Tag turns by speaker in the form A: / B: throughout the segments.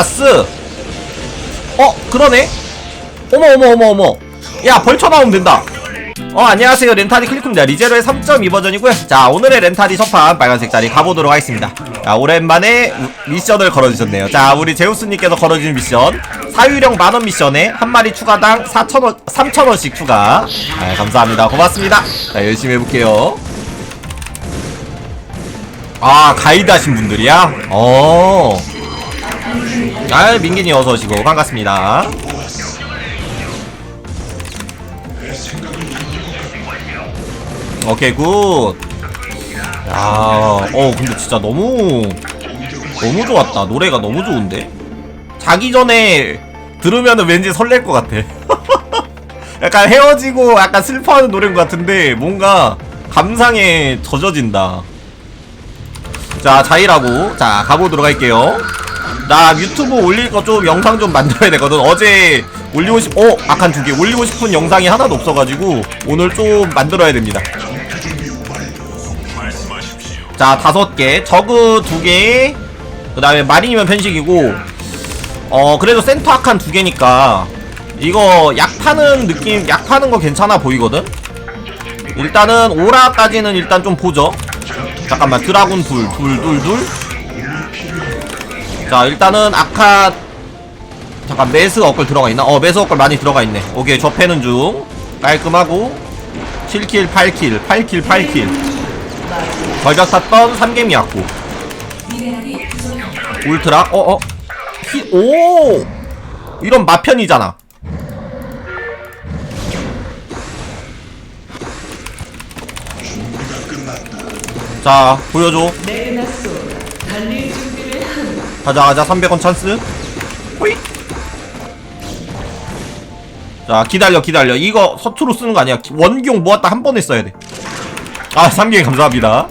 A: 다스. 어 그러네. 어머 어머 어머 어머. 야 벌쳐 나오면 된다. 어 안녕하세요. 렌타디 클리크입니다. 리제로의 3.2 버전이고요. 자 오늘의 렌타디 첫판 빨간색 자리 가보도록 하겠습니다. 자 오랜만에 우- 미션을 걸어주셨네요. 자 우리 제우스님께서 걸어주신 미션. 사유령 만원 미션에 한 마리 추가당 4천원 3천원씩 추가. 아, 감사합니다. 고맙습니다. 자 열심히 해볼게요. 아 가이드 하신 분들이야? 어. 아 민기님 어서 오시고 반갑습니다. 오케이 굿. 야, 어 근데 진짜 너무 너무 좋았다. 노래가 너무 좋은데. 자기 전에 들으면은 왠지 설렐 것 같아. 약간 헤어지고 약간 슬퍼하는 노래인 것 같은데 뭔가 감상에 젖어진다. 자 자이라고 자 가보도록 할게요 나 유튜브 올릴 거 좀 영상 좀 만들어야 되거든. 어제 올리고 싶.. 어? 악한 두 개. 올리고 싶은 영상이 하나도 없어가지고 오늘 좀 만들어야 됩니다. 자 다섯 개. 저그 두개그 다음에 마린이면 편식이고. 어 그래도 센터 악한 두 개니까 이거 약 파는 느낌 약 파는 거 괜찮아 보이거든? 일단은 오라까지는 일단 좀 보죠. 잠깐만 드라군 둘 둘 둘둘 자 일단은 아카 잠깐 메스 업글 들어가 있나? 어 메스 업글 많이 들어가 있네. 오케이 저 패는 중. 깔끔하고. 7킬 8킬 8킬 8킬. 걸작 탔던 3개미 약고. 울트라? 어어? 히, 오! 이런 마편이잖아. 자 보여줘 가자 가자 300원 찬스. 호잇. 자 기다려 기다려. 이거 서투로 쓰는 거 아니야. 원기용 모았다 한 번에 써야 돼아 3개 감사합니다.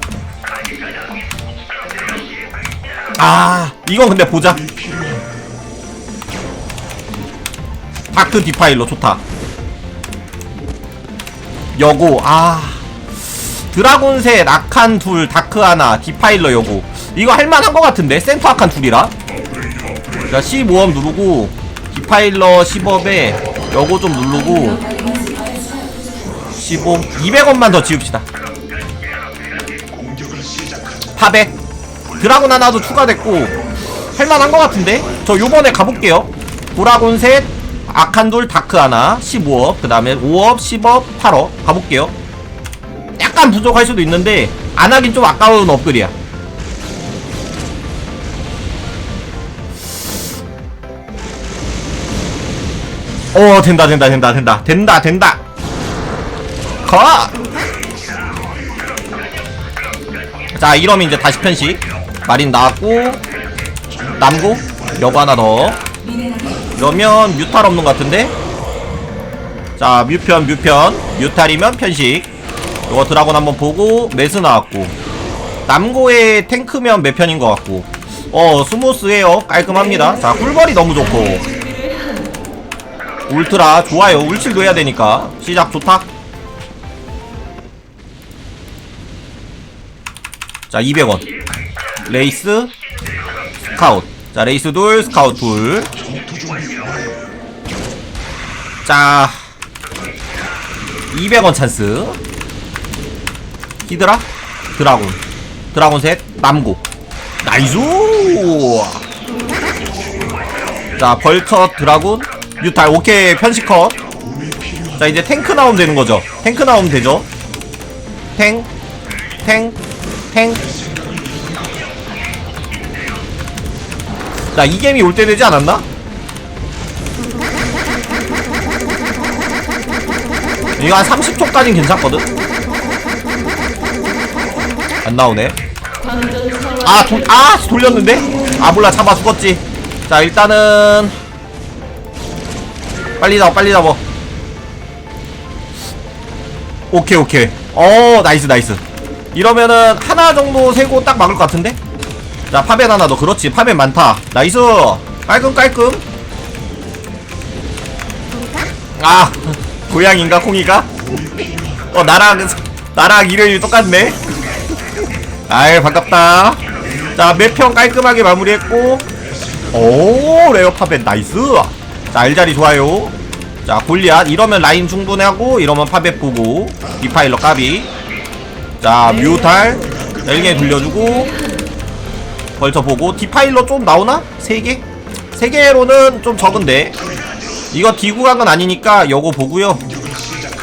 A: 아 이건 근데 보자. 다크 디파일러 좋다. 여고 아. 드라곤 셋, 아칸 둘, 다크 하나, 디파일러 여고 이거 할만한 것 같은데? 센터 아칸 둘이라 자 15업 누르고 디파일러 10업에 여고 좀 누르고 15 200원만 더 지읍시다 파백 드라곤 하나도 추가됐고 할만한 것 같은데? 저 요번에 가볼게요 드라곤 셋, 아칸 둘, 다크 하나 15업 그 다음에 5업, 10업, 8업 가볼게요 약간 부족할 수도 있는데 안 하긴 좀 아까운 업글이야. 어 된다 된다 된다 된다. 된다 된다. 가! 자 이러면 이제 다시 편식. 마린 나왔고 남고 여고 하나 더. 이러면 뮤탈 없는 것 같은데? 자 뮤편 뮤편. 뮤탈이면 편식. 이거 드라곤 한번 보고 메스 나왔고. 남고의 탱크면 몇 편인 것 같고. 어 스무스해요. 깔끔합니다. 자 꿀벌이 너무 좋고 울트라 좋아요. 울칠도 해야 되니까. 시작 좋다. 자 200원. 레이스 스카웃. 자 레이스 둘 스카웃 둘자 200원 찬스. 히드라 드라곤 드라곤 셋 남고. 나이스! 자 벌처 드라곤 뮤탈 오케이 편식컷 자 이제 탱크 나오면 되는 거죠 탱크 나오면 되죠 탱 탱, 탱. 자, 이 게임이 올 때 되지 않았나? 이거 한 30초까진 괜찮거든? 안 나오네. 아, 도, 아, 돌렸는데? 아, 몰라, 잡아 죽었지. 자, 일단은. 빨리 잡아, 빨리 잡아. 오케이, 오케이. 어, 나이스, 나이스. 이러면은 하나 정도 세고 딱 막을 것 같은데? 자, 파벤 하나 더. 그렇지, 파벤 많다. 나이스. 깔끔, 깔끔. 아, 고양인가, 콩이가? 어, 나랑, 나랑 이름이 똑같네. 아이, 반갑다. 자, 몇평 깔끔하게 마무리했고. 오 레어 파벳 나이스 자 알자리 좋아요 자 골리앗. 이러면 라인 충분하고 이러면 파벳 보고 디파일러 까비. 자 뮤탈. 엘게 돌려주고 벌쳐 보고. 디파일러 좀 나오나? 3개? 3개로는 좀 적은데. 이거 디구간 아니니까 요거 보고요.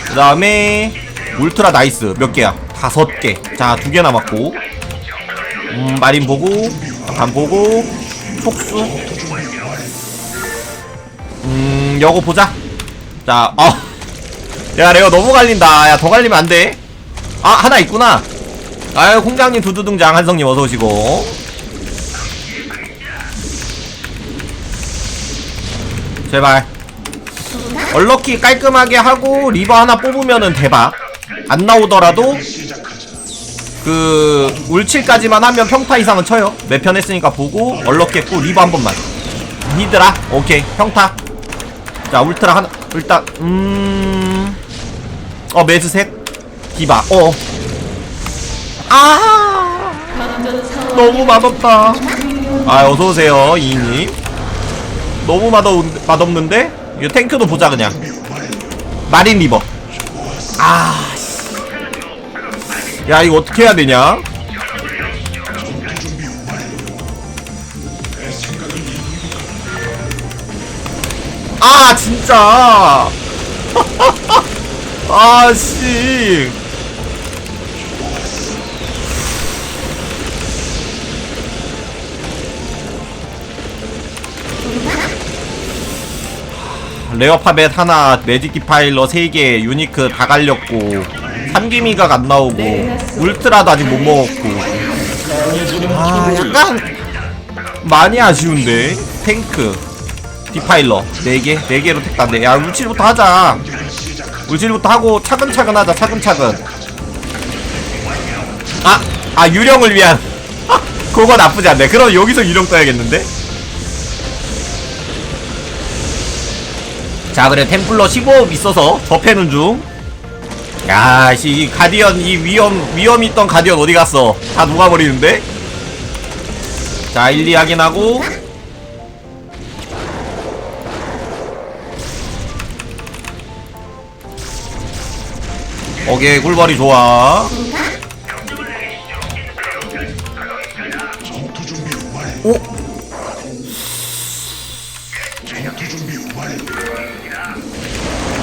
A: 그 다음에 울트라 나이스. 몇 개야? 다섯 개 자 두 개 남았고. 음 마린 보고 간 보고 촉수. 음 요거 보자 자 어. 야 레오 너무 갈린다. 야 더 갈리면 안 돼. 아 하나 있구나. 아유 공장님 두두둥장 한성님 어서오시고. 제발. 얼럭키 깔끔하게 하고 리버 하나 뽑으면은 대박. 안 나오더라도 그 울칠까지만 하면 평타 이상은 쳐요. 몇 편 했으니까 보고 얼럭키 했고 리버 한 번만. 히드라? 오케이. 평타 자 울트라 하나 일단 음어 셋 디바 어 아, 너무 맛없다. 아, 어서오세요, 이인님. 너무 맛없, 맛없는데? 이거 탱크도 보자, 그냥. 마린 리버. 아, 씨. 야, 이거 어떻게 해야 되냐? 아, 진짜. 아, 씨. 레어 파벳 하나, 매직 디파일러 3개, 유니크 다 갈렸고, 삼기미각 안 나오고, 울트라도 아직 못 먹었고. 아, 약간, 많이 아쉬운데? 탱크, 디파일러 4개? 4개로 택다네. 야, 울칠부터 하자. 울칠부터 하고, 차근차근 하자, 차근차근. 아! 아, 유령을 위한. 그거 나쁘지 않네. 그럼 여기서 유령 떠야겠는데? 자 그래 템플러 15업 있어서 접해는 중 야씨 이 가디언 이 위험 위험 있던 가디언 어디 갔어 다 녹아버리는데 자 1, 2 확인하고 오케이 꿀벌이 좋아. 오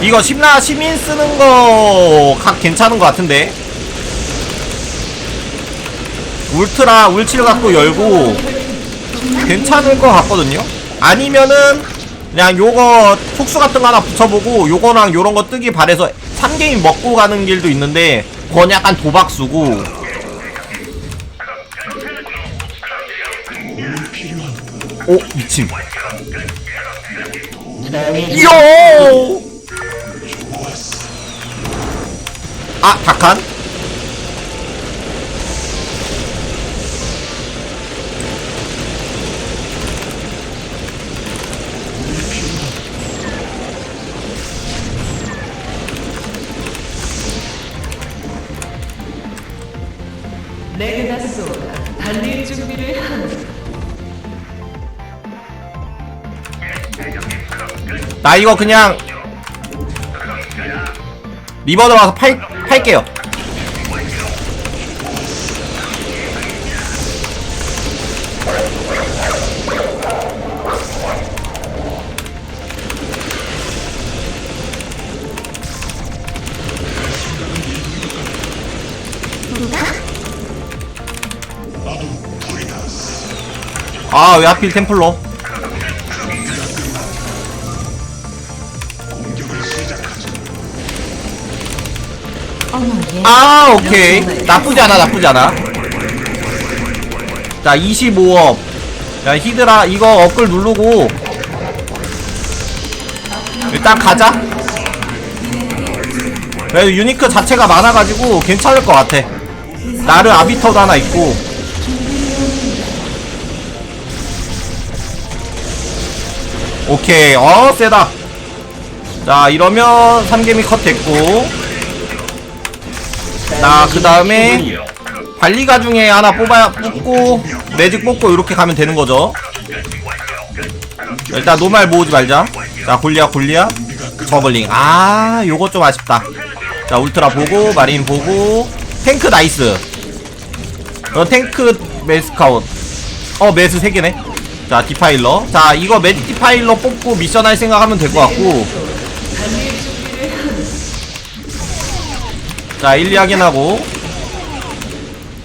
A: 이거 심나 시민 쓰는 거 각 괜찮은 것 같은데? 울트라 울칠 갖고 열고 괜찮을 것 같거든요? 아니면은 그냥 요거 촉수 같은 거 하나 붙여보고 요거랑 요런 거 뜨기 바래서 3게임 먹고 가는 길도 있는데 그건 약간 도박수고 오 미친 요! 아, 다칸? 나 이거 그냥 리버 들어가서 팔, 팔게요. 아, 왜 하필 템플러? 아 오케이. 나쁘지 않아 나쁘지 않아. 자 25업. 야 히드라 이거 업글 누르고. 일단 가자. 그래도 유니크 자체가 많아가지고 괜찮을 것 같아. 나르 아비터도 하나 있고. 오케이. 어 세다. 자 이러면 3개미 컷 됐고 자, 그 다음에 관리가 중에 하나 뽑아 뽑고 매직 뽑고 이렇게 가면 되는 거죠. 일단 노말 모으지 말자. 자 골리앗 골리앗. 저글링. 아 요거 좀 아쉽다. 자 울트라 보고 마린 보고. 탱크 나이스. 어 탱크 메스카웃. 어 메스 3 개네. 자 디파일러. 자 이거 매직 디파일러 뽑고 미션 할 생각하면 될 것 같고
B: 달릴 준비를 하는
A: 자 1, 2 확인하고.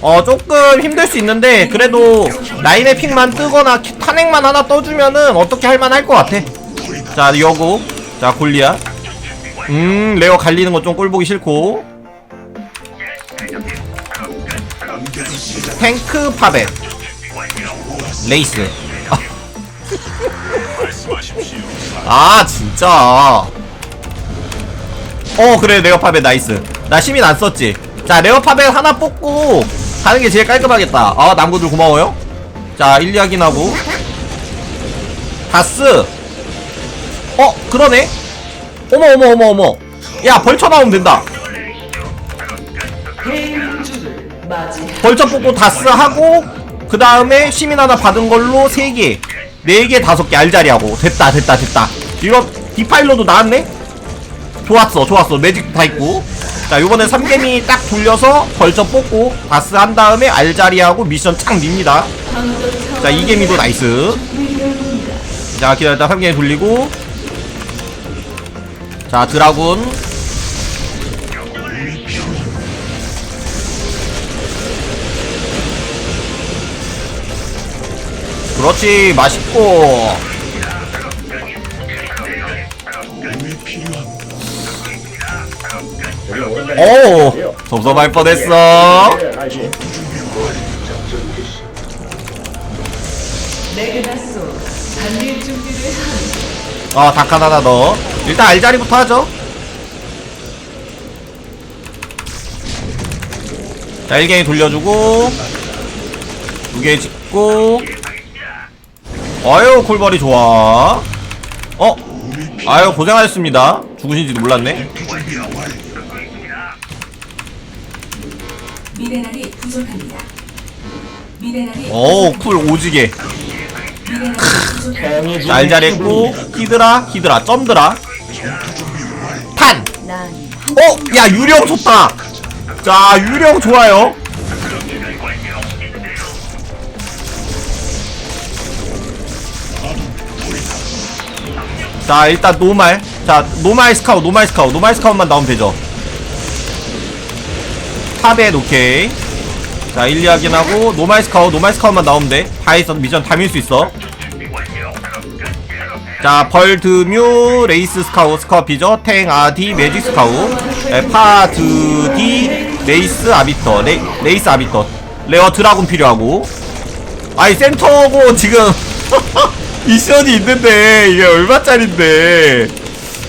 A: 어 조금 힘들 수 있는데 그래도 라인의 픽만 뜨거나 키- 탄핵만 하나 떠주면은 어떻게 할만할 것 같아? 자 여고 자 골리앗. 음 레어 갈리는 거 좀 꼴보기 싫고. 탱크 파벳 레이스. 아 진짜. 어 그래 레어팝에 나이스 나 시민 안 썼지. 자 레어팝에 하나 뽑고 가는 게 제일 깔끔하겠다. 아 남구들 고마워요. 자 1, 2 확인하고. 다스. 어 그러네. 어머 어머 어머 어머. 야 벌쳐 나오면 된다. 벌쳐 뽑고 다스 하고 그 다음에 시민 하나 받은 걸로 3개. 4개 5개 알자리하고. 됐다 됐다 됐다. 이거 디파일러도 나왔네? 좋았어 좋았어. 매직 다 있고 자 요번에 3개미 딱 돌려서 벌쳐 뽑고 다스 한 다음에 알자리하고 미션 착 밉니다. 자 이개미도 나이스. 자 기다렸다. 3개미 돌리고. 자 드라군. 그렇지 맛있고 오 섭섭할 뻔했어. 어 닭한 하나 더. 일단 알자리부터 하죠. 자 1개이 돌려주고 두개 짓고. 아유 콜벌이 좋아. 어? 아유 고생하셨습니다. 죽으신지도 몰랐네
C: 미네랄이 부족합니다. 미네랄이
A: 오쿨 오지게
C: 미네랄이 부족합니다.
A: 자 알자리했고 히드라 히드라 점드라 탄
C: 난
A: 어? 야 유령 좋다 자 유령 좋아요 자 일단 노말 자 노말 스카우 노말 스카우 노말 스카우만 나오면 되죠 탑에 오케이 자 1, 2 확인하고 노말 스카우 노말 스카우만 나오면 돼. 파이썬 미션 다밀 수 있어. 자 벌드뮤 레이스 스카우 스카피저 탱 아디 매직 스카우 에, 파드디 레이스 아비터. 레, 레이스 아비터. 레어 드라군 필요하고. 아이 센터고 지금 미션이 있는데 이게 얼마짜린데.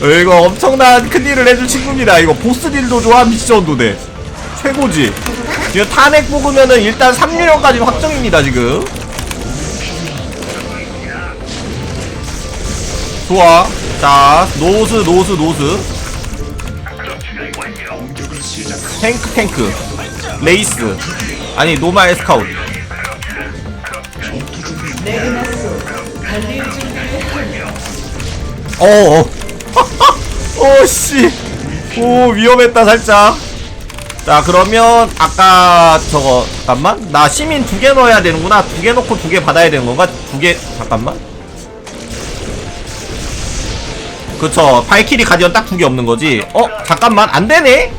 A: 어, 이거 엄청난 큰일을 해줄 친구입니다. 이거 보스 딜도 좋아 미션도 돼 최고지. 지금 탄핵 뽑으면은 일단 3유령까지 확정입니다 지금. 좋아. 자 노스 노스 노스. 탱크 탱크. 레이스. 아니 노마 스카웃.
B: 레그나소 달릴 준비를 하는
A: 어어 오씨. 오 위험했다 살짝 자 그러면 아까 저거 잠깐만. 나 시민 두 개 넣어야 되는구나. 두 개 넣고 두 개 받아야 되는 건가? 두 개 잠깐만. 그쵸. 발키리 가디언 딱 두 개 없는 거지. 어 잠깐만. 안 되네?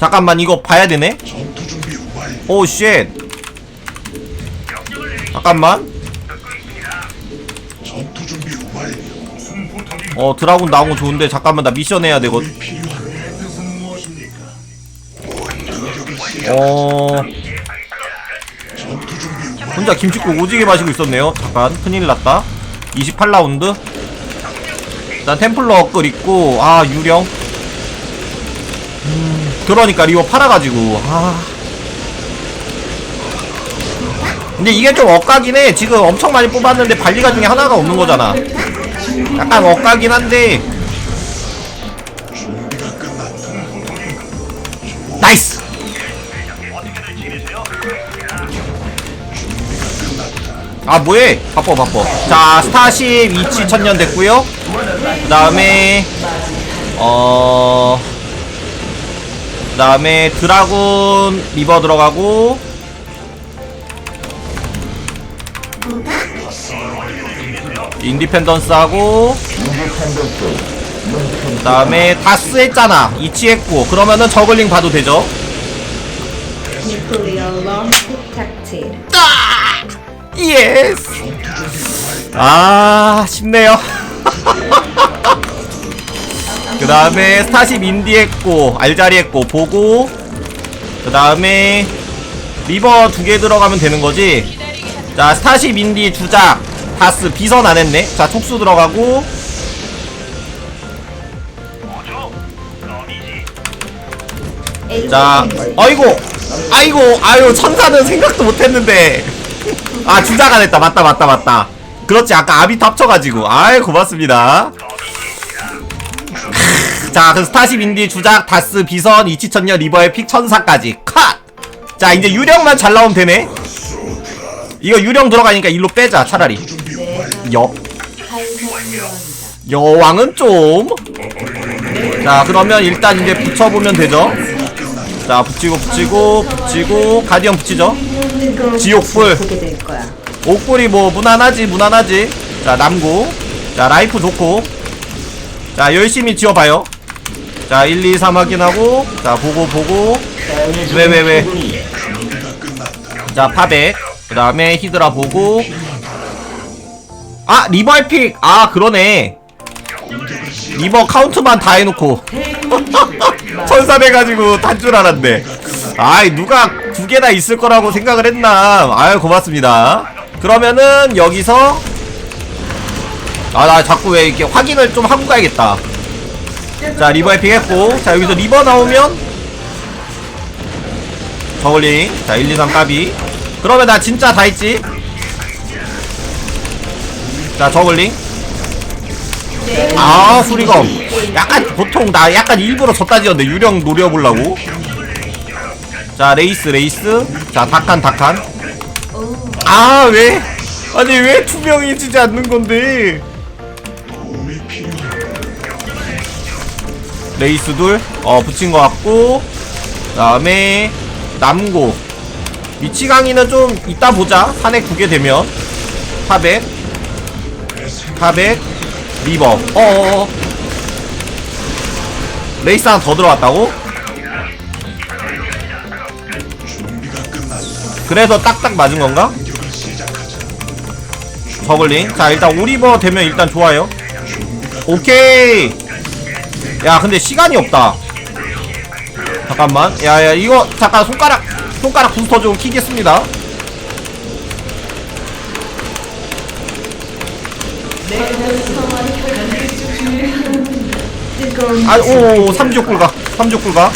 A: 잠깐만. 이거 봐야 되네? 오쉣. 잠깐만. 어 드라군 나온 거 좋은데 잠깐만. 나 미션 해야 되거든 어. 혼자 김치국 오지게 마시고 있었네요. 잠깐. 큰일 났다. 28라운드. 일단 템플러 업글 있고 아 유령. 음 그러니까 리오 팔아가지고 아. 근데 이게 좀 엇가긴 해. 지금 엄청 많이 뽑았는데 발리가 중에 하나가 없는 거잖아. 약간 엇가긴 한데 아 뭐해? 바빠 바빠 자 스타쉽 위치 천년 됐고요. 그 다음에 어... 그 다음에 드라군 리버 들어가고 인디펜던스 하고 그 다음에 다스 했잖아. 이치 했고. 그러면은 저글링 봐도 되죠?
D: Detected.
A: 예스 아 쉽네요 그 다음에 스타쉽 인디 했고 알자리 했고 보고 그 다음에 리버 두 개 들어가면 되는 거지 자 스타쉽 인디 주작 다스 비선 안 했네 자 촉수 들어가고 자 아이고 아이고 아유 천사는 생각도 못 했는데 아안 했다 맞다 맞다 맞다 그렇지 아까 아비터 합쳐가지고 아이 고맙습니다 자, 그 스타쉽 인디 주작 다스 비선 이치천년 리버의 픽 천사까지 컷. 자, 이제 유령만 잘 나오면 되네. 이거 유령 들어가니까 일로 빼자 차라리. 여 여왕은 좀. 자, 그러면 일단 이제 붙여보면 되죠. 자, 붙이고 붙이고 붙이고 가디언 붙이죠. 지옥불.
D: 보게 될 거야.
A: 옥불이 뭐 무난하지 무난하지. 자, 남구. 자, 라이프 좋고. 자, 열심히 지어봐요. 자, 1, 2, 3 확인하고. 자, 보고 보고. 왜, 왜, 왜. 자, 파백. 그 다음에 히드라 보고. 아, 리버 픽. 아, 그러네. 리버 카운트만 다 해놓고. 천사 돼가지고 탄줄 알았네. 아이, 누가 두 개나 있을 거라고 생각을 했나. 아유, 고맙습니다. 그러면은, 여기서. 아, 나 자꾸 왜 이렇게 확인을 좀 하고 가야겠다. 자, 리버 에픽 했고. 자, 여기서 리버 나오면. 저글링. 자, 1, 2, 3 까비. 그러면 나 진짜 다 했지. 자, 저글링. 아, 수리검. 약간, 보통 나 약간 일부러 졌다 지었는데, 유령 노려보려고. 자, 레이스, 레이스. 자, 닭한, 닭한. 아, 왜? 아니, 왜 투명해지지 않는 건데? 레이스 둘, 어, 붙인 것 같고, 그 다음에, 남고. 위치 강의는 좀 이따 보자. 산에 두개 되면. 400. 400. 리버. 어어어. 레이스 하나 더 들어왔다고? 그래서 딱딱 맞은 건가? 저글링. 자, 일단 오리버 되면 일단 좋아요. 오케이. 야 근데 시간이 없다 잠깐만 야야 이거 잠깐 손가락 손가락 부스터 좀 키겠습니다 아오 삼족 굴가 삼족 굴가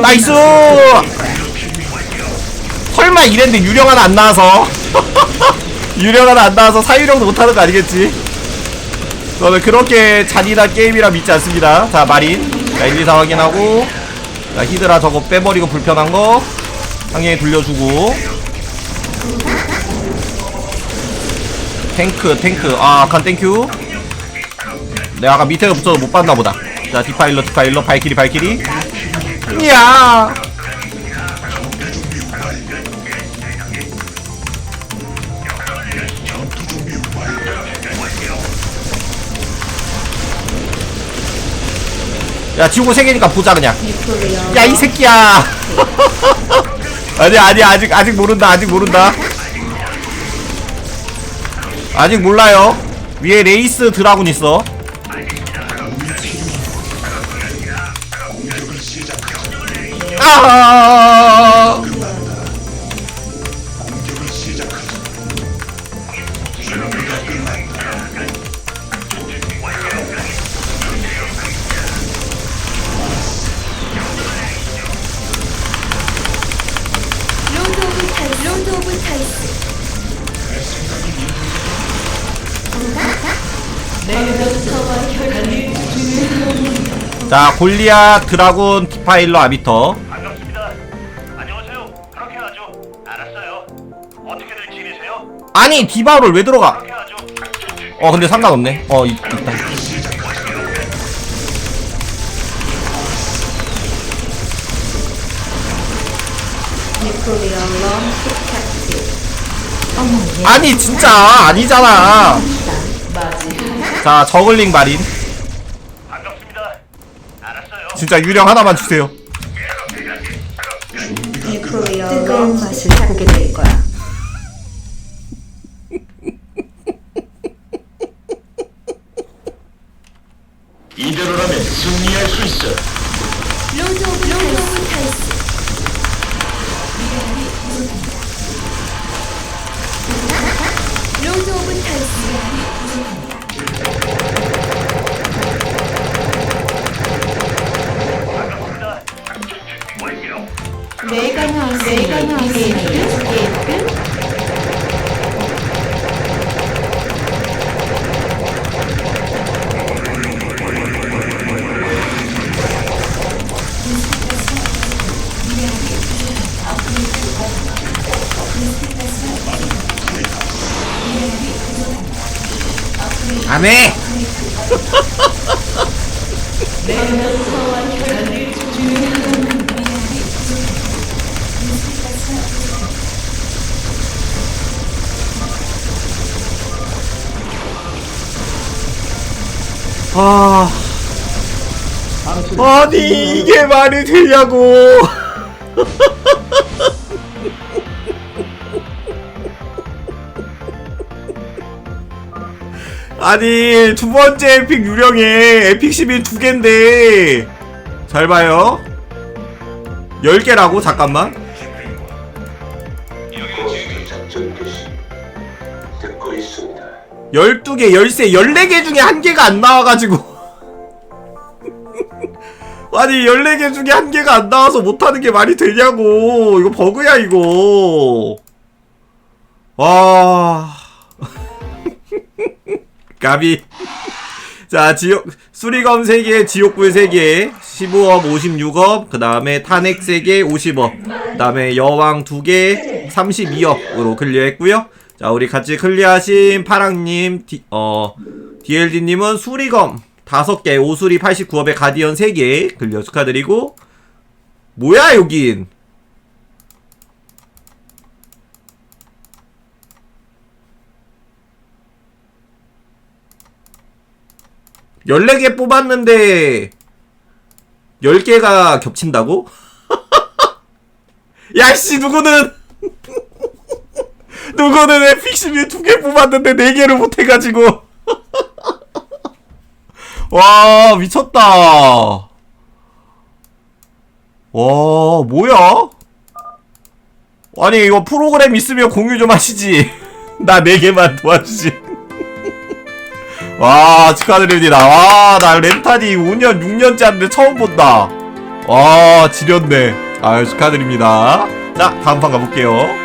A: 나이스! 설마 이랬는데 유령 하나 안 나와서? 유령 하나 안 나와서 사유령도 못하는 거 아니겠지? 저는 그렇게 잔인한 게임이라 믿지 않습니다. 자 마린. 자 1, 2, 4 확인하고. 자 히드라 저거 빼버리고 불편한 거 상경에 돌려주고. 탱크 탱크. 아 아칸 땡큐 내가 아까 밑에 붙여서 못 봤나 보다. 자 디파일러 디파일러. 발키리 발키리 야. 야세 개니까 보자 그냥. 야 이 새끼야. 아니 아니 아직 아직 모른다 아직 모른다. 아직 몰라요. 위에 레이스 드라군 있어 아. 자 골리앗 드라군 디파일러 아비터 아니 디바를 왜 들어가. 어 근데 상관없네 어 있,
D: detected.
A: 아니 진짜 아니잖아. 자 저글링 마린. 진짜 유령 하나만 주세요
D: 뜨거운 맛을 보게
B: 합니다.
A: 아 아니 이게 말이 되냐고 아니 두 번째 에픽 유령에 에픽 11 두 개인데 잘 봐요 10개라고 잠깐만
E: 작전 개시 듣고 있습니다.
A: 12개, 13, 14개 중에 한 개가 안 나와가지고. 아니, 14개 중에 한 개가 안 나와서 못하는 게 말이 되냐고. 이거 버그야, 이거. 와. 까비. 자, 지옥, 수리검 3개, 지옥불 3개, 15업, 56업, 그 다음에 탄핵 3개, 50업, 그 다음에 여왕 2개, 32업으로 클리어 했고요 자, 우리 같이 클리어하신 파랑님, 디, 어, DLD님은 수리검 5개, 오수리 89업에 가디언 3개 클리어 축하드리고, 뭐야, 여긴. 열네 개 뽑았는데 10개가 겹친다고? 야씨 누구는? 누구는 에픽심이 두개 뽑았는데 네 개를 못 해가지고. 와 미쳤다. 와 뭐야? 아니 이거 프로그램 있으면 공유 좀 하시지. 나네 개만 도와주지 와 축하드립니다. 와나 렌타니 5년 6년째인데 처음 본다. 와 지렸네. 아유 축하드립니다. 자 다음 판 가볼게요